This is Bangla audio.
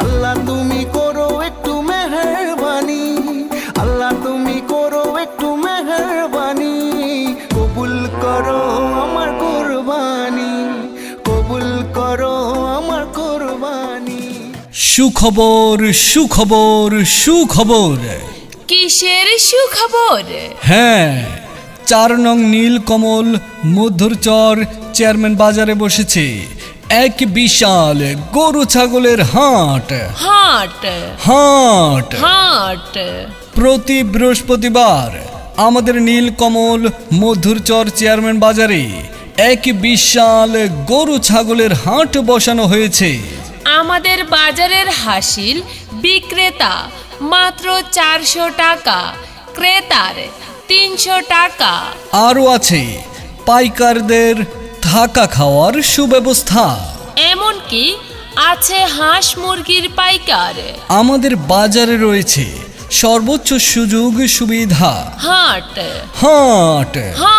আল্লাহ তুমি করো একটু মেহরবানি। আল্লাহ তুমি করো একটু মেহরবানি। কবুল করো আমার কোরবানি। কবুল করো আমার কোরবানি। সুখবর সুখবর সুখবর। কিসের সুখবর? হ্যাঁ চার নং নীলকমল মধুরচর চেয়ারম্যান বাজারে বসেছে। এক বিশাল গরু ছাগলের হাট। হাট। হাট। হাট। প্রতি বৃহস্পতিবার আমাদের নীলকমল মধুরচর চেয়ারম্যান বাজারে এক বিশাল গরু ছাগলের হাট বসানো হয়েছে। আমাদের বাজারের হাসিল বিক্রেতা মাত্র চারশো টাকা ক্রেতার তিনশো টাকা। আরও আছে পাইকারদের থাকা খাওয়ার সুব্যবস্থা। এমনকি আছে হাঁস মুরগির পাইকার। আমাদের বাজারে রয়েছে সর্বোচ্চ সুযোগ সুবিধা। হাট। হাট। হাট।